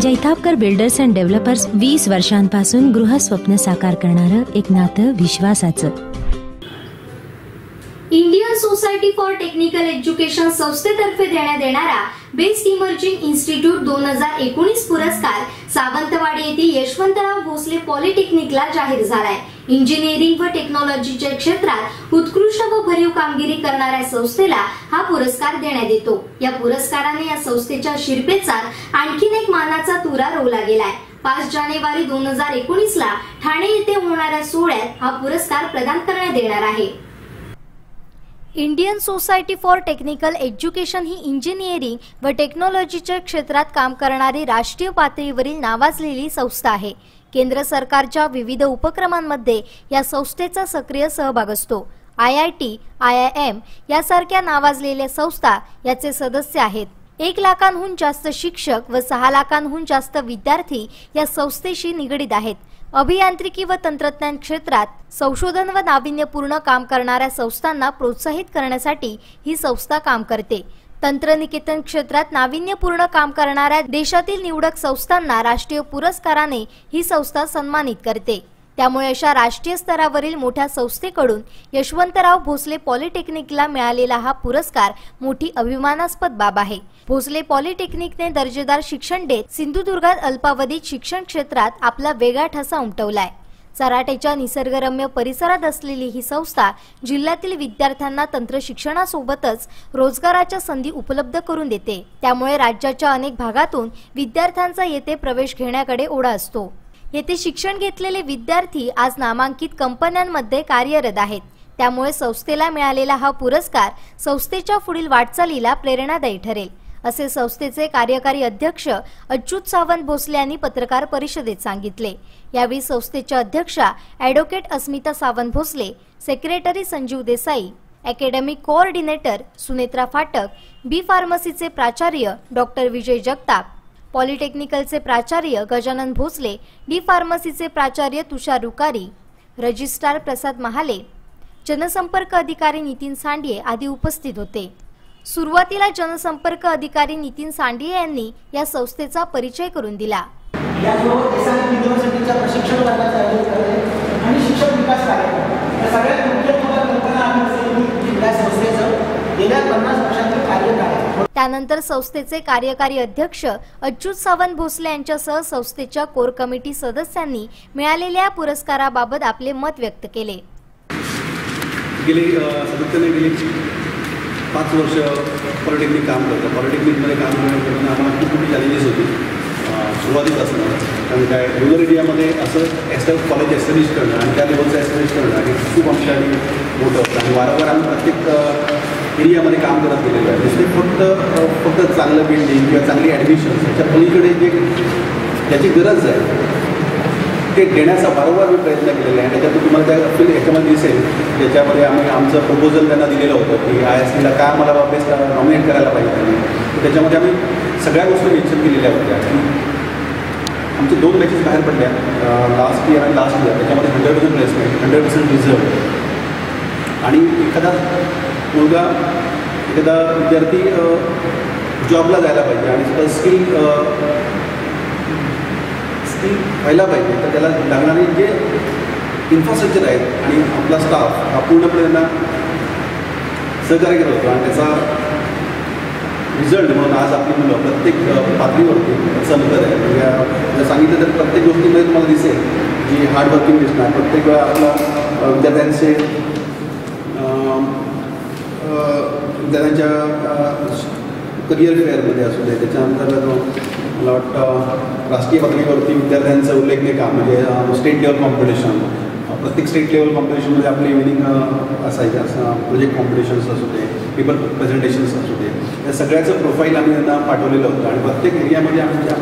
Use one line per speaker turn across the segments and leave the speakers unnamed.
Jaitapkar builders and developers वीस वर्षांपासून गृहस्वप्न साकार करणारं एक नातं विश्वासाचं.
Indian society for technical education संस्थेतर्फे देण्यात येणारा बेस्ट इमर्जिंग इन्स्टिट्यूट दोन हजार एकोणीस पुरस्कार सावंतवाडी येथील यशवंतराव भोसले पॉलिटेक्निकला जाहीर झालाय. इंजिनिअरिंग व टेक्नॉलॉजीच्या क्षेत्रात उत्कृष्ट व भरीव कामगिरी करणाऱ्या संस्थेला हा पुरस्कार देण्यात येतो. या पुरस्काराने या संस्थेच्या शिरपेचात आणखीन एक मानाचा तुरा रोवला गेलाय. पाच जानेवारी दोन हजार एकोणीस ला ठाणे येथे होणाऱ्या सोहळ्यात हा पुरस्कार प्रदान करण्यात येणार आहे. Indian society for technical education he engineering व टेक्नॉलॉजीच्या क्षेत्रात काम करणारी राष्ट्रीय पातळीवरील नावाजलेली संस्था आहे. केंद्र सरकारच्या विविध उपक्रमांमध्ये या संस्थेचा सक्रिय सहभाग असतो. I I T I I M यासारख्या नावाजलेल्या संस्था याचे सदस्य आहेत. एक लाखांहून जास्त शिक्षक व सहा लाखांहून जास्त विद्यार्थी या संस्थेशी निगडीत आहेत. अभियांत्रिकी व तंत्रज्ञान क्षेत्रात संशोधन व नाविन्यपूर्ण काम करणाऱ्या संस्थांना प्रोत्साहित करण्यासाठी ही संस्था काम करते. तंत्रनिकेतन क्षेत्रात नाविन्यपूर्ण काम करणाऱ्या देशातील निवडक संस्थांना राष्ट्रीय पुरस्काराने ही संस्था सन्मानित करते. त्यामुळे अशा राष्ट्रीय स्तरावरील मोठ्या संस्थेकडून यशवंतराव भोसले पॉलिटेक्निकला मिळालेला हा पुरस्कार मोठी अभिमानास्पद बाब आहे. भोसले पॉलिटेक्निकने दर्जेदार शिक्षण देत सिंधुदुर्गात अल्पावधीत शिक्षण क्षेत्रात आपला वेगळा ठसा उमटवलाय. चराटेच्या निसर्गरम्य परिसरात असलेली ही संस्था जिल्ह्यातील विद्यार्थ्यांना तंत्र शिक्षणासोबतच रोजगाराच्या संधी उपलब्ध करून देते. त्यामुळे राज्याच्या अनेक भागातून विद्यार्थ्यांचा येथे प्रवेश घेण्याकडे ओढा असतो. येथे शिक्षण घेतलेले विद्यार्थी आज नामांकित कंपन्यांमध्ये कार्यरत आहेत. त्यामुळे संस्थेला मिळालेला हा पुरस्कार संस्थेच्या पुढील वाटचालीला प्रेरणादायी ठरेल. असे संस्थेचे कार्यकारी अध्यक्ष अच्युत सावंत भोसले यांनी पत्रकार परिषदेत सांगितले. यावेळी संस्थेच्या अध्यक्षा advocate Asmita Sawant Bhosale secretary Sanjeev Desai academic coordinator Sunetra Phatak B फार्मसीचे प्राचार्य डॉक्टर विजय जगताप पॉलिटेक्निकलचे प्राचार्य गजानन भोसले डी फार्मसीचे प्राचार्य तुषार रुकारी रजिस्ट्रार प्रसाद महाले जनसंपर्क अधिकारी नितीन सांडिये आदी उपस्थित होते. सुरुवातीला जनसंपर्क अधिकारी नितीन सांडिये यांनी या संस्थेचा परिचय करून दिला. त्यानंतर संस्थेचे कार्यकारी अध्यक्ष अच्युत सावंत भोसले यांच्यासह संस्थेच्या कोर कमिटी सदस्यांनी मिळालेल्या पुरस्काराबाबत आपले मत व्यक्त केले.
गेली सातत्याने गेली. पाच वर्ष पॉलिटेक्निक काम करतं. पॉलिटेक्निकमध्ये काम करताना आम्हाला खूप मोठी चॅलेंजेस होती. सुरुवातीच असणार कारण काय रुरल एरियामध्ये असं एस कॉलेज एस्टॅब्लिश करणं आणि त्या लेवलचं एस्टॅब्लिश करणं आणि खूप आणि मोठं होतं. आणि वारंवार आम्ही प्रत्येक एरियामध्ये काम करत गेलेलो आहे. नुसते फक्त फक्त चांगलं बिल्डिंग किंवा चांगली ॲडमिशन त्याच्या पलीकडे जे त्याची गरज आहे ते देण्याचा वारंवार मी प्रयत्न केलेला आहे. त्याच्यातून तुम्हाला त्या फील याच्यामध्ये दिसेल त्याच्यामध्ये आम्ही आमचं प्रपोजल त्यांना दिलेलं होतं की आय एस सीला काय आम्हाला वापस नॉमिनेट करायला पाहिजे त्यांनी त्याच्यामध्ये आम्ही सगळ्या गोष्टी मेन्शन केलेल्या होत्या. आमचे दोन बॅचेस बाहेर पडल्या लास्ट इयर आणि लास्ट इयर त्याच्यामध्ये hundred percent placement hundred percent reserve आणि एखादा मुलगा एखादा विद्यार्थी जॉबला जायला पाहिजे आणि स्वतः स्किल ती व्हायला पाहिजे. तर त्याला लागणारे जे इन्फ्रास्ट्रक्चर आहेत आणि आपला स्टाफ हा पूर्णपणे त्यांना सहकार्य करत होतो. आणि त्याचा रिझल्ट म्हणून आज आपली मुलं प्रत्येक पातळीवरती समजत आहे. म्हणजे जर सांगितलं तर प्रत्येक गोष्टीमध्ये तुम्हाला दिसेल जी हार्डवर्किंग दिसणार प्रत्येक वेळा आपला विद्यार्थ्यांचे विद्यार्थ्यांच्या करिअर फेअरमध्ये असू दे त्याच्यानंतर मला वाटतं राष्ट्रीय पातळीवरती विद्यार्थ्यांचं उल्लेखनीय काम म्हणजे स्टेट लेवल कॉम्पिटिशन प्रत्येक स्टेट लेवल कॉम्पिटिशनमध्ये आपले इव्हिनिंग असायचे असं प्रोजेक्ट कॉम्पिटिशन्स असू दे पेपर प्रेझेंटेशन्स असू दे. या सगळ्याचं प्रोफाईल आम्ही त्यांना पाठवलेलं होतं आणि प्रत्येक एरियामध्ये आमच्या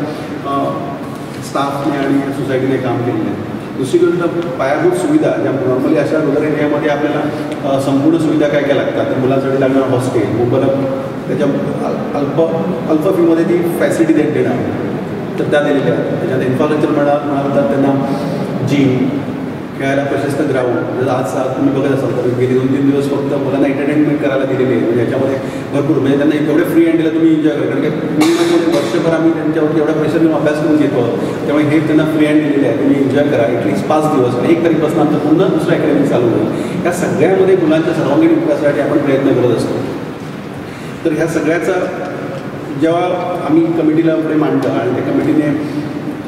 स्टाफने आणि सोसायटीने काम केलेलं आहे. दुसरीकडं पायाभूत सुविधा ज्या नॉर्मली अशा रुरल एरियामध्ये आपल्याला संपूर्ण सुविधा काय काय लागतात? तर मुलांसाठी लागणार हॉस्टेल मुबलक त्याच्या अल्प अल्प फीमध्ये ती फॅसिलिटी देत देणार. तर त्या दिलेल्या आहेत. त्याच्यात इन्फ्रास्ट्रक्चर म्हणा म्हणाल तर त्यांना जिम खेळायला प्रशस्त ग्राउंड जर आज सात तुम्ही बघत असाल तर गेले दोन तीन दिवस फक्त मुलांना एंटरटेनमेंट करायला दिलेली आहे. म्हणजे याच्यामध्ये भरपूर म्हणजे त्यांना एवढे फ्री अँड दिलं तुम्ही एन्जॉय करा. कारण की पूर्ण वर्षभर आम्ही त्यांच्यावरती एवढा प्रेशर घेऊन अभ्यास करून घेतो. त्यामुळे हे त्यांना फ्री हँड दिलेले आहे. तुम्ही एन्जॉय करा. ॲटलीस्ट पाच दिवस. आणि एक तारीखपासून आमचं पुन्हा दुसरं अकॅडमी चालू होईल. या सगळ्यामध्ये मुलांच्या सर्वांगीण विकासासाठी आपण प्रयत्न करत असतो. तर ह्या सगळ्याचा जेव्हा आम्ही कमिटीला पुढे मांडलं आणि त्या कमिटीने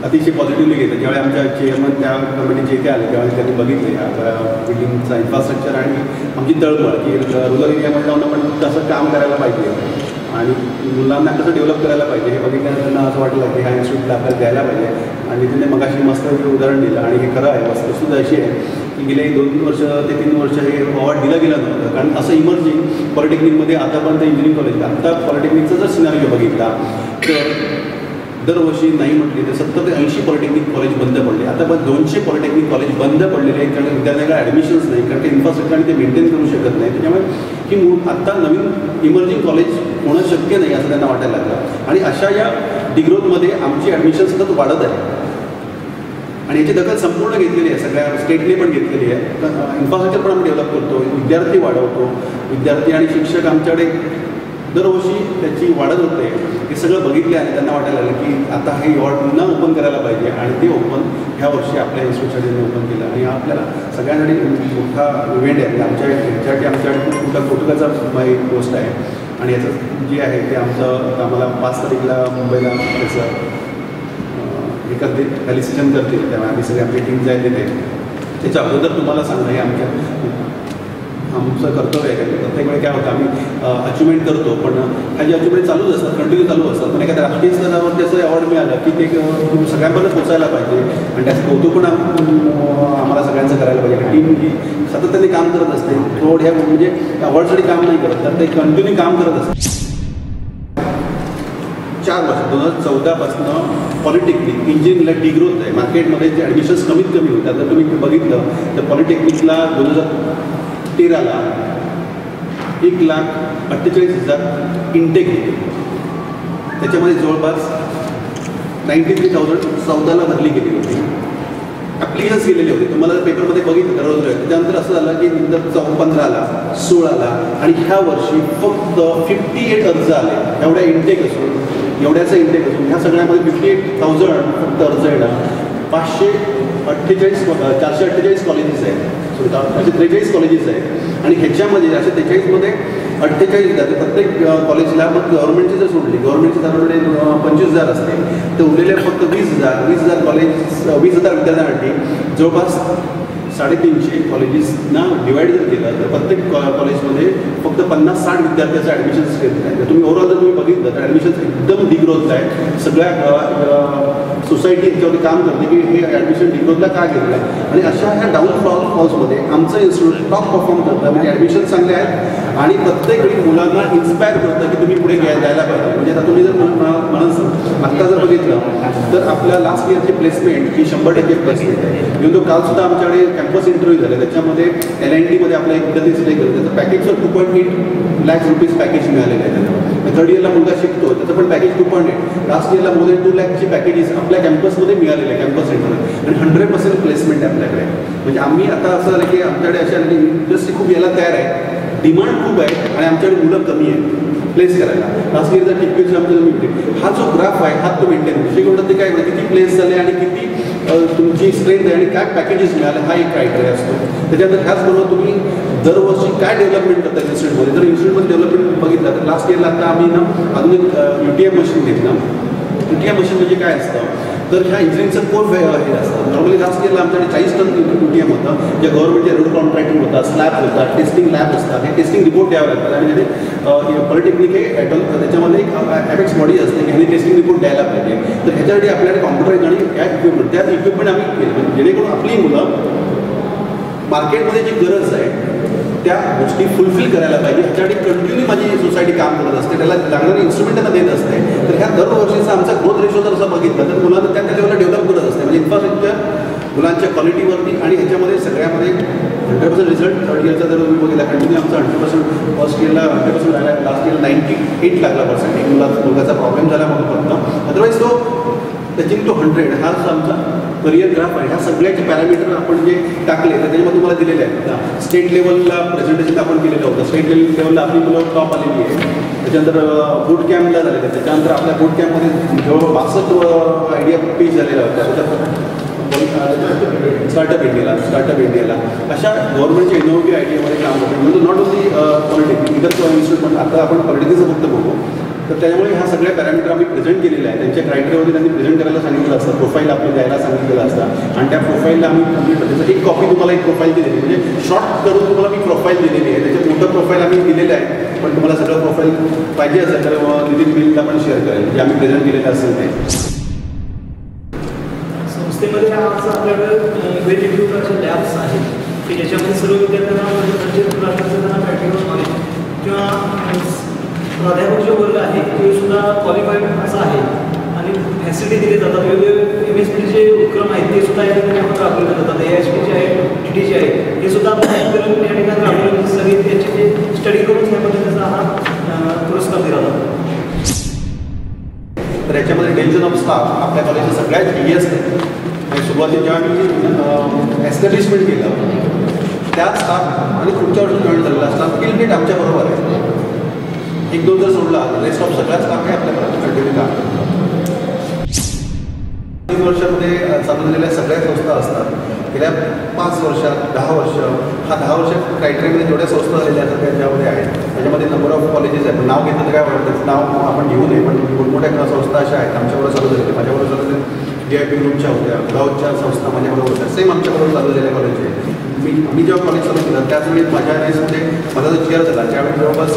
अतिशय पॉझिटिव्हली घेतलं ज्यावेळी आमच्या चेअरमन त्या कमिटीचे इथे आले त्यावेळी त्यांनी बघितले. आता बिल्डिंगचा इन्फ्रास्ट्रक्चर आणि आमची तळमळ की रुरल एरियामध्ये जाऊन आपण कसं काम करायला पाहिजे. आणि मुलांना कसं डेव्हलप करायला पाहिजे हे बघितल्यानंतर त्यांना असं वाटलं की ह्या इन्स्टिट्यूटला आपल्याला द्यायला पाहिजे. आणि तिने मगाशी मस्त उदाहरण दिलं आणि हे खरं आहे वस्तुसुद्धा अशी आहे की गेले दोन तीन वर्ष ते तीन वर्ष हे अवॉर्ड दिलं गेलं नव्हतं. कारण असं इमर्जिंग पॉलिटेक्निकमध्ये आतापर्यंत इंजिनिअरिंग कॉलेज आता पॉलिटेक्निकचा जर सिनारिओ बघितला तर दरवर्षी नाही म्हटली तर सत्तर ते ऐंशी पॉलिटेक्निक कॉलेज बंद पडले. आता पण दोनशे पॉलिटेक्निक कॉलेज बंद पडलेले आहेत कारण विद्यार्थ्यांना ॲडमिशन्स नाही कारण ते इन्फ्रास्ट्रक्चर आणि ते मेंटेन करू शकत नाही. त्याच्यामुळे की आत्ता नवीन इमर्जिंग कॉलेज होणं शक्य नाही असं त्यांना वाटायला लागलं. आणि अशा या डिग्रोथमध्ये आमची ॲडमिशन सतत वाढत आहे. आणि याची दखल संपूर्ण घेतलेली आहे. सगळ्या स्टेटने पण घेतलेली आहे. इन्फ्रास्ट्रक्चर पण आम्ही डेव्हलप करतो. विद्यार्थी वाढवतो. विद्यार्थी आणि शिक्षक आमच्याकडे दरवर्षी त्याची वाढत होते. हे सगळं बघितले आणि त्यांना वाटायला लागलं की आता हे वॉर्ड पुन्हा ओपन करायला पाहिजे आणि ते ओपन ह्या वर्षी आपल्या इन्स्टिट्यूटसाठी ओपन केलं. आणि हा आपल्याला सगळ्यांसाठी मोठा इव्हेंट आहे. आमच्या ह्याच्यासाठी आमच्याकडे खूप मोठा कौतुकाचा एक गोष्ट आहे. आणि याचं जे आहे ते आमचं आम्हाला पाच तारीखला मुंबईला त्याचं हे करतील कॅलिसिजन करतील. त्यामुळे आम्ही सगळे आपली टीम जाईल तिथे त्याच्या अगोदर तुम्हाला सांगणं हे आमच्या आमचं कर्तव्य आहे. कारण प्रत्येक वेळी काय होतं आम्ही अचिव्हमेंट करतो पण ह्या जे अचिव्हमेंट चालूच असतात कंटिन्यू चालू असतात. पण एखाद्या राष्ट्रीय स्तरावर त्याचं अवॉर्ड मिळालं की ते सगळ्यांपर्यंत पोचायला पाहिजे. आणि त्याचं कौतुक पण आम्हाला सगळ्यांचं करायला पाहिजे. टीम ही सातत्याने काम करत असते. थोड्या म्हणजे अवॉर्डसाठी काम नाही करत. तर ते कंटिन्यू काम करत असते. चार वर्ष दोन हजार चौदापासून पॉलिटेक्निक इंजिनिअरिंगला डिग्रोथ आहे मार्केटमध्ये ॲडमिशन्स कमीत कमी होतात तर तुम्ही बघितलं तर पॉलिटेक्निकला दोन हजार तेराला एक लाख अठ्ठेचाळीस हजार इंटेक होते. त्याच्यामध्ये जवळपास नाईन्टी थ्री थाउजंड चौदाला भरली गेली होती. क्लिअर्स गेलेले होते. तुम्हाला पेपरमध्ये बघितलं तर रोज त्यानंतर असं झालं की नंतर चौ पंधराला सोळाला आणि ह्या वर्षी फक्त फिफ्टी एट अर्ज आले. एवढ्या इंटेक असून एवढ्याचा इंटेक असून ह्या सगळ्यामध्ये फिफ्टी एट थाउजंड फक्त अर्ज येणार. पाचशे अठ्ठेचाळीस चारशे अठ्ठेचाळीस कॉलेजेस आहेत. सॉरी असे त्रेचाळीस कॉलेजेस आहेत. आणि ह्याच्यामध्ये असे त्रेचाळीसमध्ये अठ्ठेचाळीस हजार. ते प्रत्येक कॉलेजला मग गव्हर्नमेंटचे जर सोडली गव्हर्नमेंटचे साधारणपणे पंचवीस हजार असते तर उरलेले फक्त वीस हजार. वीस हजार कॉलेज वीस हजार विद्यार्थ्यांसाठी जवळपास साडेतीनशे कॉलेजेसना डिवाईड जर केलं तर प्रत्येक कॉ कॉलेजमध्ये फक्त पन्नास साठ विद्यार्थ्याचं ॲडमिशन्स घेत आहे तर तुम्ही ओव्हरऑल जर तुम्ही बघितलं तर ॲडमिशन्स एकदम डिग्रोथ आहे सगळ्या सोसायटी याच्यावरती काम करते की हे ॲडमिशन डिग्रोजला का घेतलं आहे आणि अशा ह्या डाऊन फॉल फॉल्समध्ये आमचं इन्स्टिट्यूट टॉप परफॉर्म करतं. म्हणजे ॲडमिशन चांगले आहेत आणि प्रत्येक वेळी मुलांना इन्स्पायर करतं की तुम्ही पुढे घ्या द्यायला पाहिजे. म्हणजे आता तुम्ही जर म्हणून आत्ता जर बघितलं तर आपल्या लास्ट इयरची प्लेसमेंट ही शंभर टक्के प्लेसमेंट आहे. इव्हन तो कालसुद्धा आमच्याकडे कॅम्पस इंटरव्ह्यू झाले. त्याच्यामध्ये एल एन डीमध्ये आपला एक विद्यार्थी सिलेक्ट केलं त्याचं पॅकेजचं two point eight lakhs rupees package मिळालेलं आहे त्याला. थर्ड इयरला मुलगा शिकतो त्याचं पण package two point eight last इयरला मोर दॅन टू लॅकची पॅकेजेस आपल्या कॅम्पसमध्ये मिळालेले आहे कॅम्पस सेंटर आणि हंड्रेड पर्सेंट प्लेसमेंट आहे आपल्याकडे. म्हणजे आम्ही आता असं झालं की आमच्याकडे अशा इंडस्ट्री खूप यायला तयार आहे. डिमांड खूप आहे आणि आमच्याकडे मुलं कमी आहे प्लेस करायला. लास्ट इयरचा टिकपेक्षा आमच्या हा जो ग्राफ आहे हा तो मेंटेन होतो. ते काय म्हणजे किती प्लेस झाले आणि किती तुमची स्ट्रेंथ आहे आणि काय पॅकेजेस मिळाले हा एक क्रायटेरिया असतो. त्याच्यानंतर ह्याचबरोबर तुम्ही दरवर्षी काय डेव्हलपमेंट करता इन्स्टिट्यूटमध्ये जर इन्स्टिट्यूटमध्ये डेव्हलपमेंट बघितलं तर लास्ट इयरला आता आम्ही ना अजून एक यू टी एम मशीन घेतलं. यू टी एम मशीन म्हणजे काय असतं? तर ह्या इंजिनिअरिंगचं कोर हे असतं नॉर्मली लास्ट इयरला आमच्याकडे चाळीस टन यू टी एम होतं जे गव्हर्नमेंटचे रोड कॉन्ट्रॅक्टिंग होतात स्लॅब होतात टेस्टिंग लॅब असतात हे टेस्टिंग रिपोर्ट द्यावे लागतात. आणि म्हणजे पॉलिटेक्निक हे ॲटल त्याच्यामध्ये एक ॲपेक्स बॉडी असते की ह्यांनी टेस्टिंग रिपोर्ट द्यायला पाहिजे. तर ह्याच्यासाठी आपल्याकडे कॉम्प्युटर आणि या इक्विपमेंट त्या इक्विपमेंट आम्ही जेणेकरून आपली मुलं मार्केटमध्ये जी गरज आहे त्या गोष्टी फुलफिल करायला पाहिजे. ह्याच्यासाठी कंटिन्यू माझी सोसायटी काम करत असते. त्याला लागणारे इन्स्ट्रुमेंट त्यांना देत असते. तर ह्या दरवर्षीचा आमचा ग्रोथ रेशो जर असं बघितलं तर मुलांना त्या त्याच्यावर लेवलला डेव्हलप करत असते. म्हणजे इन्फ्रास्ट्रक्चर मुलांच्या क्वालिटीवरती आणि ह्याच्यामध्ये सगळ्यामध्ये हंड्रेड पर्सेंट रिझल्ट थर्ड इयरचा जर तुम्ही बघितला कंटिन्यू आमचा हंड्रेड पर्सेंट फर्स्ट इयरला हंड्रेड पर्सेंट आला लास्ट इयर नाईन्टी एट लागला पर्सेंट एक मुलाचा मुलगाचा प्रॉब्लेम झाला म्हणून फक्त. अदरवाईज तो त्याची तो हंड्रेड हाच आमचा करिअर ग्राफ आहे. ह्या सगळ्याचे पॅरामीटर आपण जे टाकले तर त्याच्यामध्ये तुम्हाला दिलेले आहेत. स्टेट लेवलला प्रेझेंटेशन आपण केलेलं होतं. स्टेट लेवलला आपली मुलं टॉप आलेली आहे. त्याच्यानंतर बूट कॅम्पला झालेलं आहे. त्याच्यानंतर आपल्या बूट कॅम्पमध्ये जवळ बासष्ट आयडिया पीच झालेला होता. स्टार्टअप इंडियाला स्टार्टअप इंडियाला अशा गव्हर्नमेंटच्या इनोव्हेटिव्ह आयडियामध्ये काम होतं. म्हणजे नॉट ओनली पॉलिटिक्स इतर इन्स्टिट्यूट पण आता आपण पॉलिटिक्सचं फक्त बघू तर त्यामुळे ह्या सगळ्या पॅरामीटर आम्ही प्रेझेंट केलेल्या आहे त्यांच्या क्रायटेरियावरती त्यांनी प्रेझेंट करायला सांगितलं असतं. प्रोफाईल आपलं द्यायला सांगितलेलं असतं. आणि त्या प्रोफाईलला आम्ही कंप्लीट त्याचं एक कॉपी तुम्हाला एक प्रोफाईल दिलेली म्हणजे शॉर्ट करून तुम्हाला मी प्रोफाईल दिलेली आहे. त्याच्यात मोठं प्रोफाईल आम्ही दिलेलं आहे. पण तुम्हाला सगळं प्रोफाईल पाहिजे असेल तर नितीन बिलला पण शेअर करेल. जे आम्ही प्रेझेंट केलेलं असेल ते.
संस्थेमध्ये आज आपल्याकडे वेगवेगळ्या प्रकारचे लॅब्स आहेत. की ज्याच्यामध्ये सर्व विद्यार्थ्यांना म्हणजे त्यांना जो वर्ग आहे तो सुद्धा क्वालिफाईड असा आहे. आणि फॅसिलिटी दिली जातात. वेगवेगळे एम एस पीचे उपक्रम आहेत ते सुद्धा या ठिकाणी आपण राबवले जातात. ए एस पीचे आहे डी टीचे आहे हे सुद्धा आपण या ठिकाणी राबवले सगळे त्याचे जे स्टडी करून या पद्धतीचा हा पुरस्कार दिला जातो.
तर याच्यामध्ये टेन्शन ऑफ स्टाफ आपल्या कॉलेजचं सगळ्यात बिगेस्ट आहे सुरुवातीला जेव्हा मी एस्टॅब्लिशमेंट केलं. त्या स्टाफ आणि पुढच्या वर्षी जॉईन झालेला स्टाफ किलमेट आमच्याबरोबर आहे. एक दोन जर सोडला रेस्ट ऑफ सगळ्याच स्टाफ आहे आपल्याकडे कंटिन्यू काम तीन वर्षामध्ये चालवलेल्या सगळ्या संस्था असतात. गेल्या पाच वर्षात दहा वर्ष हा दहा वर्ष क्रायटेरियामध्ये जेवढ्या संस्था झालेल्या असतात त्याच्यामध्ये आहेत. त्याच्यामध्ये नंबर ऑफ कॉलेजेस आहेत. नाव घेतलं काय वाटतं? नाव आपण घेऊ नये पण मोठमोठ्या संस्था अशा आहेत. आमच्याबरोबर चालू झालेल्या माझ्याबरोबर चालू झाले डी आय पी ग्रुपच्या होत्या. गावच्या संस्था माझ्याबरोबर होत्या. सेम आमच्याबरोबर चालू झालेल्या कॉलेज मी मी जेव्हा कॉलेज चालू केलं त्याच वेळी माझ्या रेसमध्ये माझा जो चेअर झाला त्यावेळी जवळपास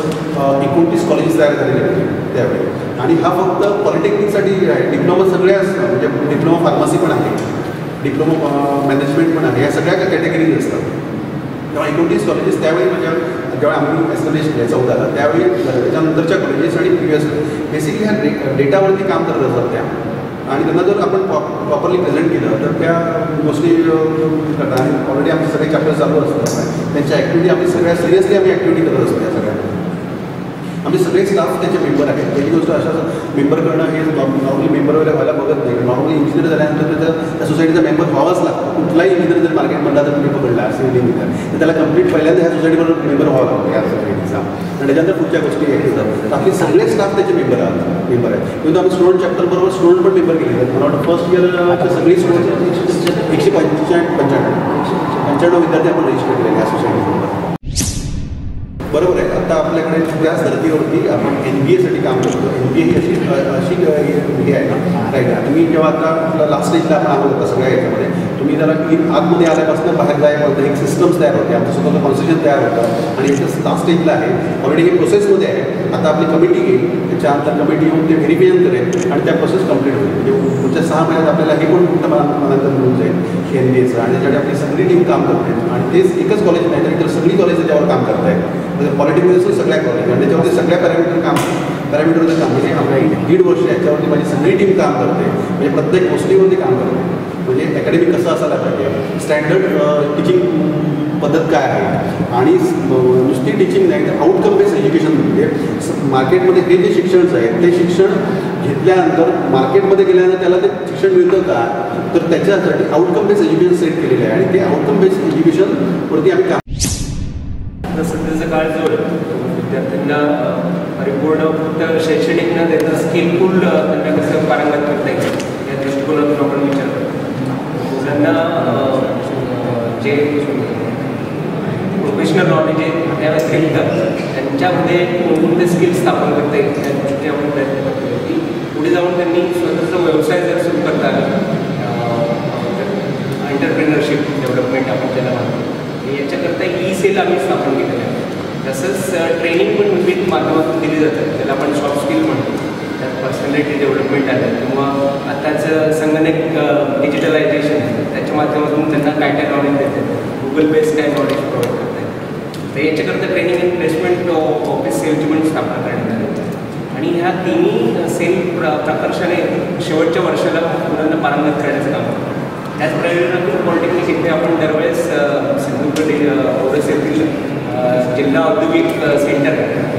एकोणतीस कॉलेजेस तयार झालेले होते त्यावेळी. आणि हा फक्त पॉलिटेक्निकसाठी आहे डिप्लोमा सगळ्या म्हणजे डिप्लोमा फार्मसी पण आहे डिप्लोमा मॅनेजमेंट पण आहे या सगळ्या कॅटेगरीज असतात. तेव्हा एकोणतीस कॉलेजेस त्यावेळी माझ्या जेव्हा आम्ही एस्टॅब्लिश चौदाला त्यावेळी त्याच्यानंतरच्या कॉलेजेस आणि प्रिव्हियस बेसिकली ह्या डे डेटावरती काम करत असतात त्या. आणि त्यांना जर आपण प्रॉपरली प्रेझेंट केलं तर त्या गोष्टी करतात. आणि ऑलरेडी आमचे सगळे चॅप्टर चालू असतात. त्यांच्या ॲक्टिव्हिटी आम्ही सगळ्या सिरियसली आम्ही ॲक्टिव्हिटी करत असतो या सगळ्या. आम्ही सगळे स्टाफ त्याचे मेंबर आहेत. पहिली गोष्ट अशा मेंबर करणं हे नॉर्मली मेंबर वगैरे व्हायला बघत नाही. नॉर्मली इंजिनियर झाल्यानंतर त्याचा त्या सोसायटीचा मेंबर व्हावाच लागतो. कुठलाही इंजिनियर जर मार्केटमधला जर तुम्ही पकडला असेल इंजिनियर तर त्याला कंप्लीट पहिल्यांदा ह्या सोसायटीबरोबर मेंबर व्हावा लागतो या सोसायटीचा आणि त्याच्यानंतर पुढच्या गोष्टी हे येतात आपले सगळे स्टाफ त्याचे मेंबर आहात मेंबर आहेत. किंवा आम्ही स्टुडंट चॅप्टरबरोबर स्टुडंट पण मेंबर केले आहेत. मला वाटतं फर्स्ट इयरच्या सगळी स्टुडंट एकशे पंच्याण्णव पंच्याण्णव. पंच्याण्णव विद्यार्थी आपण रजिस्टर केलेले या सोसायटीबरोबर बरोबर आहे? आता आपल्याकडे त्याच धर्तीवरती आपण एन बी एसाठी काम करतो एन बी ए ही अशी अशी हे आहे ना राईट. आहे तुम्ही जेव्हा आता आपला लास्ट स्टेजला आपण आलो होता सगळ्या याच्यामध्ये तुम्ही जरा की आतमध्ये आल्यापासून बाहेर जायपर्यंत एक सिस्टम्स तयार होते आमचं स्वतःचं कॉन्स्टिट्यूशन तयार होतं. आणि याचं लास्ट स्टेजला आहे ऑलरेडी हे प्रोसेसमध्ये आहे. आता आपली कमिटी येईल त्याच्यानंतर कमिटी येऊन ते व्हेरिफिकेशन करेल आणि त्या प्रोसेस कंप्लीट होईल. म्हणजे पुढच्या सहा महिन्यात आपल्याला हे पण मोठं मनांतर मिळून जाईल एन बी एचं आणि त्याच्यासाठी आपली सगळी टीम काम करते. आणि तेच एकच कॉलेज नाही तर इतर सगळी कॉलेज त्याच्यावर काम करत आहेत म्हणजे पॉलिटिकमध्ये असून सगळ्या कॉलेज आणि त्याच्यावरती सगळ्या पॅरामीटर काम पॅरामीटरचं काम म्हणजे आपल्या दीड वर्ष याच्यावरती माझी सगळी टीम काम करते. म्हणजे प्रत्येक गोष्टीवरती काम करते. म्हणजे अकॅडमी कसं असायला पाहिजे? स्टँडर्ड टीचिंग पद्धत काय आहे? आणि नुसती टीचिंग नाही तर आउटकम बेस्ड एज्युकेशन म्हणजे मार्केटमध्ये हे जे शिक्षण आहे ते शिक्षण घेतल्यानंतर मार्केटमध्ये गेल्यानंतर त्याला ते शिक्षण मिळतं का? तर त्याच्यासाठी आउटकम बेस्ड एज्युकेशन सेट केलेलं आहे. आणि ते आउटकम बेस्ड एज्युकेशनवरती आम्ही काम
आता सध्याचा काळ जो आहे विद्यार्थ्यांना परिपूर्ण फक्त शैक्षणिक न देता स्किलफुल त्यांना कसं पारंगत करता येईल या दृष्टिकोनातून आपण विचार करतो मुलांना जे प्रोफेशनल नॉलेज आहे त्या व्यतिरिक्त त्यांच्यामध्ये कोणकोणते स्किल स्थापन करता येईल त्या गोष्टी आपण प्रयत्न करतो. की पुढे जाऊन त्यांनी स्वतःचा व्यवसाय जर सुरू करता एंटरप्रिनरशिप डेव्हलपमेंट आपण त्याला ई सेल आम्ही स्थापन केलेलं आहे. तसंच ट्रेनिंग पण विविध माध्यमातून दिली जातात त्याला आपण सॉफ्ट स्किल म्हणतो. त्यात पर्सनॅलिटी डेव्हलपमेंट आलं किंवा आताचं संगणक डिजिटलायझेशन आहे. त्याच्या माध्यमातून त्यांना काय काय नॉलेज देतात गुगल बेस काय नॉलेज प्रोव्हाइड करतात तर याच्याकरता ट्रेनिंग अँड प्लेसमेंट ऑफिस सेलची पण स्थापना करण्यात आली. आहे. आणि ह्या तिन्ही सेल प्र प्रकर्षाने शेवटच्या वर्षाला मुलांना पारंगत करण्याचं काम करतो त्याच प्रयोजनातून पॉलिटेक्निक इथे आपण दरवेळेस सिंधुदुर्ग ओरस येथील जिल्हा औद्योगिक सेंटर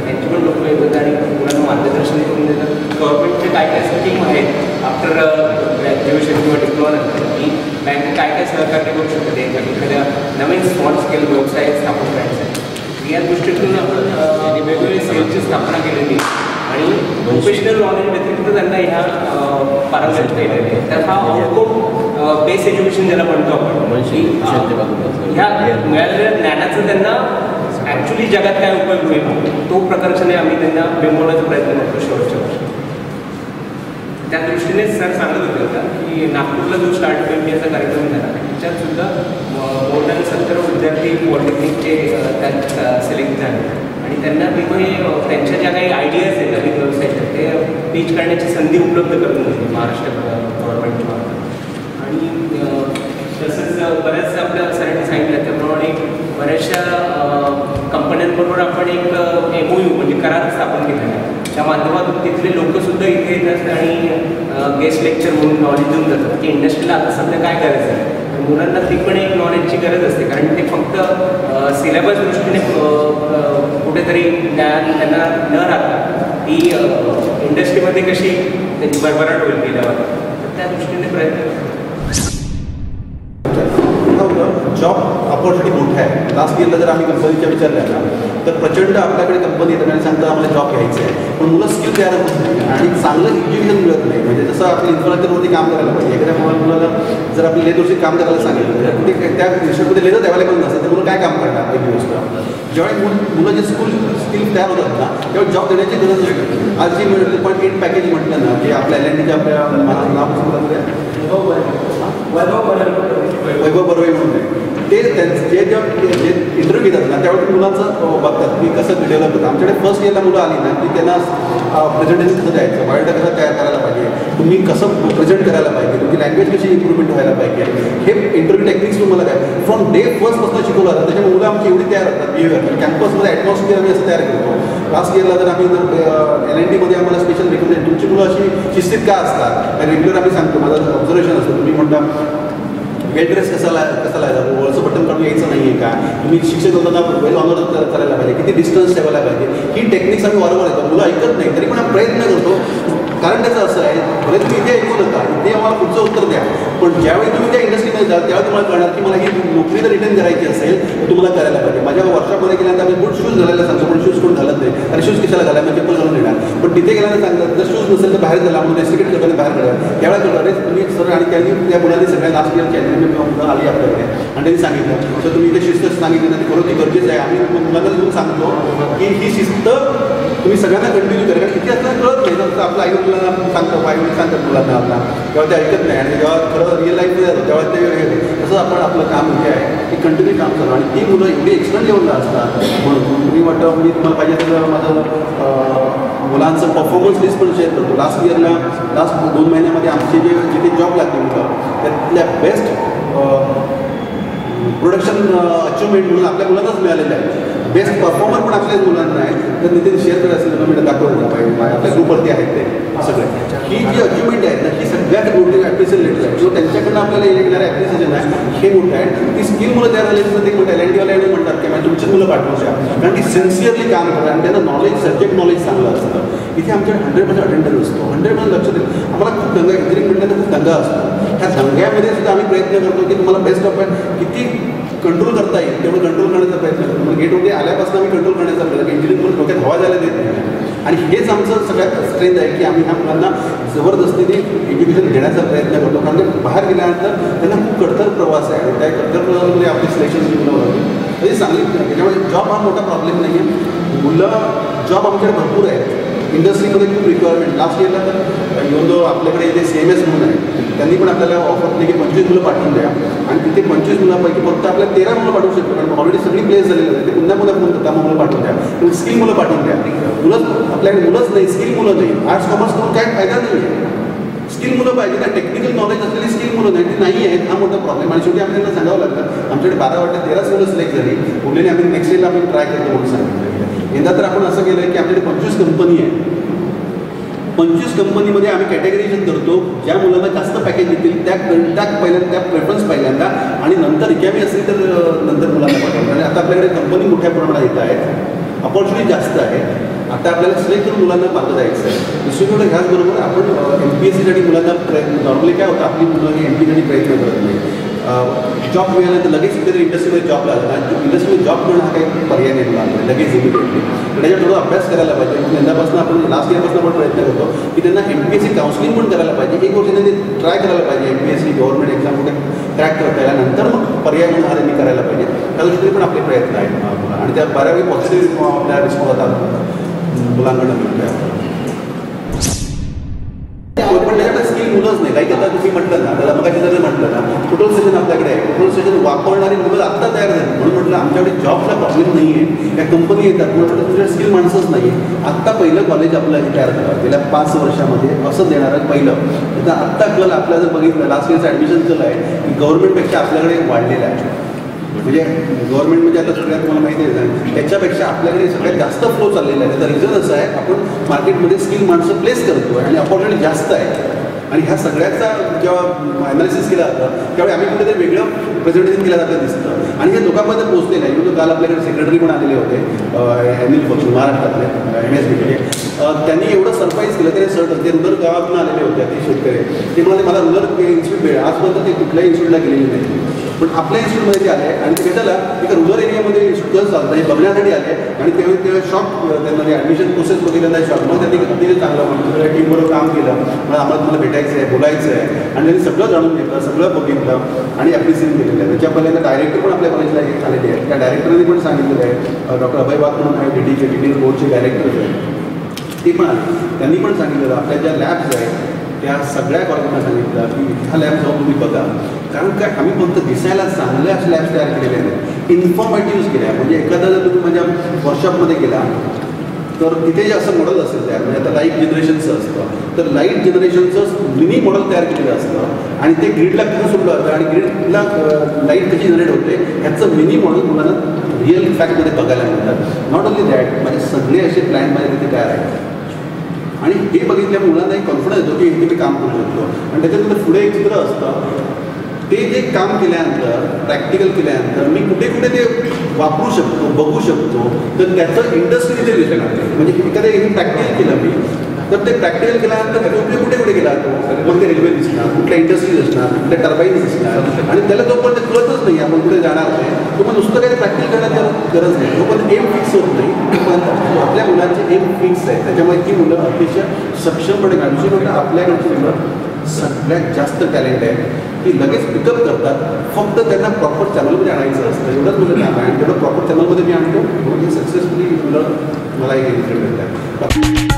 त्यांची पण लोक येतात आणि मुलांना मार्गदर्शन करून देतात. गव्हर्नमेंटचे काय काय स्कीम आहेत आफ्टर ग्रॅज्युएशन किंवा डिप्लोमा नंतर की सहकार्य करू शकतो एखाद्या नवीन स्मॉल स्केल व्यवसाय स्थापन करायचा या दृष्टीतून आपण वेगवेगळे सेलची स्थापना केलेली आणि प्रोफेशनल नॉलेज व्यतिरिक्त त्यांना ह्या पारंगत केलेले तर हा आउटपुट बेस एज्युकेशन ज्याला म्हणतो आपण. ह्या मिळालेल्या ज्ञानाचं त्यांना ॲक्च्युली जगात काय उपयोग होईल? तो प्रकर्षाने आम्ही त्यांना बिंबवण्याचा प्रयत्न करतो शेवटच्या वर्षी. त्या दृष्टीने सर सांगत होते आता की नागपूरला जो स्टार्ट इंडियाचा कार्यक्रम झाला त्याच्यात सुद्धा मोर दॅन सत्तर विद्यार्थी पॉलिटेक्निकचे त्यात सिलेक्ट झाले. आणि त्यांना अ, त्यांच्या ज्या काही आयडियाज आहेत नवीन व्यवसायाच्या ते पीच करण्याची संधी उपलब्ध करून दिली. महाराष्ट्र गव्हर्नमेंटच्या आणि तसंच बऱ्याच आपल्या सरांनी सांगितलं त्याप्रमाणे बऱ्याचशा कंपन्यांबरोबर आपण एक एम ओ यू म्हणजे करार स्थापन केलेला आहे. त्या माध्यमातून तिथले लोकसुद्धा इथे येतात आणि गेस्ट लेक्चर म्हणून नॉलेज देऊन जातात. की इंडस्ट्रीला आता सध्या काय करायचं आहे? मुलांना ती पण एक नॉलेजची गरज असते. कारण ते फक्त सिलेबस दृष्टीने कुठेतरी ज्ञान त्यांना न राहता ती इंडस्ट्रीमध्ये कशी त्यांची भरभराट होईल गेल्यावर. तर त्या दृष्टीने प्रयत्न
ऑपॉर्च्युनिटी मोठ्या आहे. लास्ट इयरला जर आम्ही कंपनीच्या विचारल्या ना तर प्रचंड आपल्याकडे कंपनी येतात आणि सांगतात आम्हाला जॉब घ्यायचं आहे. पण मुलं स्किल तयार होत नाही. आणि चांगलं एज्युकेशन मिळत नाही. म्हणजे जसं आपल्या इन्फ्रास्ट्रक्चरवरती काम करायला पाहिजे. एखाद्या मुला- मुलाला जर आपण लेदरशी काम करायला सांगितलं तर कुठे त्या इन्स्टिट्यूटमध्ये लेदर अवेलेबल नसेल तर मुलं काय काम करणार पहिली गोष्ट ज्यावेळी मुल मुलं जे स्कूल स्किल तयार होतात ना त्यावेळी जॉब देण्याची गरज नसते आज जी पॉईंट एट पॅकेज म्हटलं ना की आपल्या एल एन आपल्या
वैभव बरोबर
वैभव बरोबर म्हणून ते त्यांचे जे जे जे इंटरव्ह्यू घेतात ना त्यावेळी मुलांचं अं, बघतात. की कसं डेव्हलप होतं आमच्याकडे फर्स्ट इयरला मुलं आली ना की त्यांना प्रेझेंटेशन कसं द्यायचं? बायोडा कसं तयार करायला पाहिजे. तुम्ही कसं प्रेझेंट करायला पाहिजे? तुमची लँग्वेज कशी इम्प्रूव्हमेंट व्हायला पाहिजे? हे इंटरव्ह्यू टेक्निक्स तुम्हाला काय? फ्रॉम डे फर्स्टपासून शिकवलं जातं. त्याच्यामुळे मुलं आमची एवढी तयार होतात बिहेवियर कॅम्पसमध्ये ॲटमॉस्फिअर आम्ही असं तयार करतो. लास्ट इयरला जर आम्ही जर एल एन टीमध्ये आम्हाला स्पेशल रिकमेंड तुमची मुलं अशी शिस्तीत का असतात? रेग्युलर आम्ही सांगतो माझं ऑब्झर्वेशन असतं. तुम्ही म्हणता वेल ड्रेस कसा कसा लागायचा वळचं बटन काढून यायचं नाही आहे का? तुम्ही शिक्षक होताना वेल ऑनर करायला पाहिजे. किती डिस्टन्स ठेवायला पाहिजे. ही टेक्निक्स आम्ही वारंवार येतो. मुलं ऐकत नाही तरी पण प्रयत्न करतो. कारण त्याचं असं आहे भले तुम्ही इथे ऐकू नका. इथे आम्हाला पुढचं उत्तर द्या. पण ज्यावेळी तुम्ही त्या इंडस्ट्रीमध्ये जात तेव्हा तुम्हाला कळणार की मला ही नोकरी जर रिटर्न करायची असेल तर तुम्हाला करायला पाहिजे. माझ्या वर्षामध्ये गेल्यानंतर आम्ही बूट शूज घालायला सांगतो. पण शूज कोण घालत नाही. आणि शूज कशाला घालायला? म्हणजे चप्पल घालून येणार पण तिथे गेल्यानंतर सांगतात जर शूज नसेल तर बाहेर झाला म्हणून रेस्टिकेट करताना बाहेर काढा त्यावेळेला कळणार अरे तुम्ही सर आणि त्यांनी त्या मुलांनी सगळ्या लास्ट इयरच्या मुलं आली आपल्याकडे. आणि त्यांनी सांगितलं सर तुम्ही इथे शिस्त सांगितली ना ती खरं ती गरजेचं आहे. आम्ही मुलांना तुम्ही सांगतो की ही शिस्त तुम्ही सगळ्यांना कंटिन्यू करा. कारण इथे आपल्याला कळत नाही फक्त आपलं आई मुलांना सांगतो आई सांगतात मुलांना आपला तेव्हा ते ऐकत नाही. आणि जेव्हा खरं रिअल लाईफ तेव्हा ते हे- तसं आपण आपलं काम जे आहे की कंटिन्यू काम करतो आणि ती मुलं एवढी एक्सटर्न लेवलला असतात. म्हणून मी वाटतं मी तुम्हाला पाहिजे तर माझं मुलांचं परफॉर्मन्स लिस्ट पण शेअर करतो. लास्ट इयरला लास्ट दोन महिन्यामध्ये आमचे जे जिथे जॉब लागले मुलं त्यातल्या बेस्ट प्रोडक्शन अचिव्हमेंट म्हणून आपल्या मुलांनाच मिळालेलं आहे बेस्ट परफॉर्मर पण आपल्याच मुलांना आहे. तर नितीन शेअर असेल तर मी दाखवलं पाहिजे आपल्या ग्रुपवरती आहेत ते सगळे. ही जी अचिव्हमेंट आहे ना ही सगळ्यात मोठी ॲप्रिसिएट लेटर आहे. जो त्यांच्याकडनं आपल्याला येणारे ॲप्रिसिएशन आहे हे मोठं आहे. ती स्किल मुलं तयार झाली तर ते मोठं एल म्हणतात की तुमची मुलं पाठवू शकता कारण ती सिन्सिअरली काम करतात आणि त्यांना नॉलेज सब्जेक्ट नॉलेज चांगलं असतं. इथे आमच्या हंड्रेड पर्सेंट अटेंडर असतो. हंड्रेड पर्सेंट लक्ष देतो. आम्हाला खूप दंगा इंजिनिअरिंग म्हणण्यात तर खूप दंगा असतो. ह्या दंग्यामध्ये सुद्धा आम्ही प्रयत्न करतो की तुम्हाला बेस्ट ऑफ किती कंट्रोल करता येईल. प्रयत्न करतो आल्यापासून आम्ही कंट्रोल करण्याचा प्रयत्न पण डोक्यात हवा जायला देत नाही. आणि हेच आमचं सगळ्यात स्ट्रेंथ आहे की आम्ही ह्या मुलांना जबरदस्तीने एज्युकेशन घेण्याचा प्रयत्न करतो. कारण बाहेर गेल्यानंतर त्यांना खूप कडतर प्रवास आहे. आणि त्या कडतर प्रवासामध्ये आपली सिलेक्शन मुलं होती म्हणजे चांगली त्याच्यामुळे जॉब हा मोठा प्रॉब्लेम नाही आहे मुलं जॉब आमच्याकडे भरपूर आहेत. इंडस्ट्रीमध्ये खूप रिक्वायरमेंट लास्ट इयरला तर येऊन जो आपल्याकडे इथे सी एम एस म्हणून आहे त्यांनी पण आपल्याला ऑफर दिली की पंचवीस मुलं पाठवून द्या. आणि तिथे पंचवीस मुलांपैकी फक्त आपल्याला तेरा मुलं पाठवू शकतो कारण ऑलरेडी सगळी प्लेस झालेली आहे ते पुन्हा पुन्हा फोन करता मुलं पाठवून द्या. तुम्ही स्किल मुलं पाठवून द्या. मुलं आपल्याकडे मुलंच नाही स्किल मुलं नाही. आर्ट्स कॉमर्स करून काय फायदा नाही स्किल मुलं पाहिजे. त्या टेक्निकल नॉलेज असलेली स्किल मुलं नाही. ती नाही आहेत. हा मोठा प्रॉब्लेम आणि शेवटी त्यांना सांगावं लागतं आमच्याकडे बारा वाटते तेराच मुलं सिलेक्ट झाली. उरलेली आम्ही नेक्स्ट डेला आम्ही ट्राय करतो म्हणून सांगितलं. यंदा तर आपण असं केलं आहे की आपल्याकडे पंचवीस कंपनी आहे पंचवीस कंपनीमध्ये आम्ही कॅटेगरीजन करतो ज्या मुलांना जास्त पॅकेज देतील त्या त्या पहिल्यांदा त्या प्रेफरन्स पहिल्यांदा. आणि नंतर रिकामी असेल तर नंतर मुलांना पाठवतो आणि आता आपल्याकडे कंपनी मोठ्या प्रमाणात येत आहेत. अपॉर्च्युनिटी जास्त आहे. आता आपल्याला सिलेक्ट करून मुलांना मागं जायचं आहे. दुसरीकडे ह्याचबरोबर आपण एम पी एस सीसाठी मुलांना प्रयत्न नॉर्मली काय होतं आपली मुलं एम पी प्रयत्न करत नाही जॉब मिळाल्यानंतर लगेच कुठेतरी इंडस्ट्रीमध्ये जॉब लागला. आणि इंडस्ट्रीमध्ये जॉब करणं हा काही पर्याय नाही लागला लगेच इमिडिएटली तर त्याच्यात थोडा अभ्यास करायला पाहिजे. मग यंदापासून आपण लास्ट इयरपासून आपण प्रयत्न करतो की त्यांना M P S C counselling पण करायला पाहिजे. एक गोष्ट त्यांनी ट्राय करायला पाहिजे. M P S C government exam कुठे क्रॅक करता येईल नंतर मग पर्याय म्हणून हा त्यांनी करायला पाहिजे. त्या दृष्टीने पण आपले प्रयत्न आहेत आणि त्या बऱ्यापैकी पॉझिटिव्ह आपल्या रिस्पॉन्स आता मुलांकडनं मिळतोय. आपल्याला. पण त्याच्याकडे स्किल मुलंच नाही. काही आता तुम्ही म्हटलं ना. त्याला मग म्हटलं ना फुटोल सेशन आपल्याकडे आहे? फुटोल सेशन वापरणारी मुलं आत्ता तयार झाली. म्हणून म्हटलं आमच्याकडे जॉबला प्रॉब्लेम नाही आहे त्या कंपनी येतात. म्हणून म्हटलं तुझ्या स्किल माणसंच नाही आहे आत्ता पहिलं कॉलेज आपलं हे तयार करावं गेल्या पाच वर्षामध्ये असं देणारं पहिलं. तर आत्ता कल आपला जर बघितलं लास्ट इयरचं ॲडमिशन कल आहे की गव्हर्नमेंटपेक्षा आपल्याकडे वाढलेलं आहे. म्हणजे गव्हर्नमेंट म्हणजे आता सगळ्यात तुम्हाला माहिती आहे त्याच्यापेक्षा आपल्याकडे सगळ्यात जास्त फ्लो चाललेला आहे. त्याचा रिझन असं आहे आपण मार्केटमध्ये स्किल माणसं प्लेस करतो आणि अपॉर्च्युनिटी जास्त आहे. आणि ह्या सगळ्याचा जेव्हा ॲनालिसिस केला जातं त्यावेळी आम्ही कुठेतरी वेगळं प्रेझेंटेशन केलं जातं दिसतं. आणि हे लोकांमध्ये पोहोचलेलं आहे म्हणजे काल आपल्याकडे सेक्रेटरी पण आलेले होते अनिल पक्षी महाराष्ट्रातले एम एस बीचे त्यांनी एवढं सरप्राईज केलं ते सर ते रुरल गावातून आलेले होते ते शेतकरी. ते म्हणाले मला रुरल इन्स्टिट्यूट मिळेल. आजपर्यंत ते कुठल्याही इन्स्टिट्यूटला गेलेले नाही. पण आपल्या इन्स्टिट्यूटमध्ये ते आले आणि ते भेटायला एका रुरल एरियामध्ये इन्स्टिट्यूट चालतं हे बघण्यासाठी आले आणि तेव्हा ते शॉक त्यांना ते ॲडमिशन प्रोसेस वगैरे शॉक मग त्यांनी अतिशय चांगलं म्हणून टीमवर टीमबरोबर काम केलं. मग आम्हाला तुम्हाला भेटायचं आहे बोलायचं आहे आणि त्यांनी सगळं जाणून घेतलं सगळं बघितलं आणि ॲप्रिसिएट केलेलं. आहे त्याच्या पहिल्यांदा डायरेक्टर पण आपल्या कॉलेजला आलेले आहेत त्या डायरेक्टरने पण सांगितलेलं आहे. डॉक्टर अभय वाघ म्हणून आहे डी टीचे डी बोर्डचे डायरेक्टर आहेत ते पण आले. त्यांनी पण सांगितलेलं आपल्या ज्या लॅब्स आहेत त्या सगळ्या कॉलेजला सांगितलं की ह्या लॅब जाऊन तुम्ही बघा. कारण काय आम्ही फक्त दिसायला चांगल्याच लॅब्स तयार केलेल्या आहेत. इन्फॉर्मेटिव्ह केल्या. म्हणजे एखादा जर तुम्ही माझ्या वर्कशॉपमध्ये गेला तर तिथे जे असं मॉडेल असेल तयार म्हणजे आता लाइट जनरेशनचं असतं तर लाइट जनरेशनचं मिनी मॉडेल तयार केलेलं असतं. आणि ते ग्रीडला कसं सोडलं जातं आणि ग्रीडला लाइट कशी जनरेट होते ह्याचं मिनी मॉडेल मुलांना रिअल फॅक्टमध्ये बघायला मिळतात नॉट ओनली दॅट म्हणजे सगळे असे प्लॅन माझ्या तिथे तयार आहेत. आणि हे बघितल्या मुलांना एक कॉन्फिडन्स येतो की इथे मी काम करू शकतो. आणि त्याच्यानंतर पुढे एक चित्र असतं ते जे काम केल्यानंतर प्रॅक्टिकल केल्यानंतर मी कुठे कुठे ते वापरू शकतो बघू शकतो तर त्याचं इंडस्ट्री ते दिसणार म्हणजे एखाद्या एक प्रॅक्टिकल केलं मी तर ते प्रॅक्टिकल केल्यानंतर त्याचा उपयोग कुठे कुठे केला तो? मग ते रेल्वे दिसणार कुठल्या इंडस्ट्रीज असणार कुठल्या टर्बाईन्स दिसणार आणि त्याला तो पण कळतच नाही आपण कुठे जाणार नाही तो पण नुसतं काही प्रॅक्टिकल करण्याची गरज नाही. तो पण एम फिक्स होत नाही पण आपल्या मुलांचे एम फिक्स आहे. त्याच्यामुळे ती मुलं अतिशय सक्षमपणे काढू शकतो आपल्याकडची मुलं सगळ्यात जास्त टॅलेंट आहे ती लगेच पिकअप करतात. फक्त त्यांना प्रॉपर चॅनलमध्ये आणायचं असतं. एवढंच मुलं काम आहे आणि तेवढं प्रॉपर चॅनलमध्ये मी आणतो. म्हणून सक्सेसफुली मुलं मला एक इन्क्रीमेंट आहे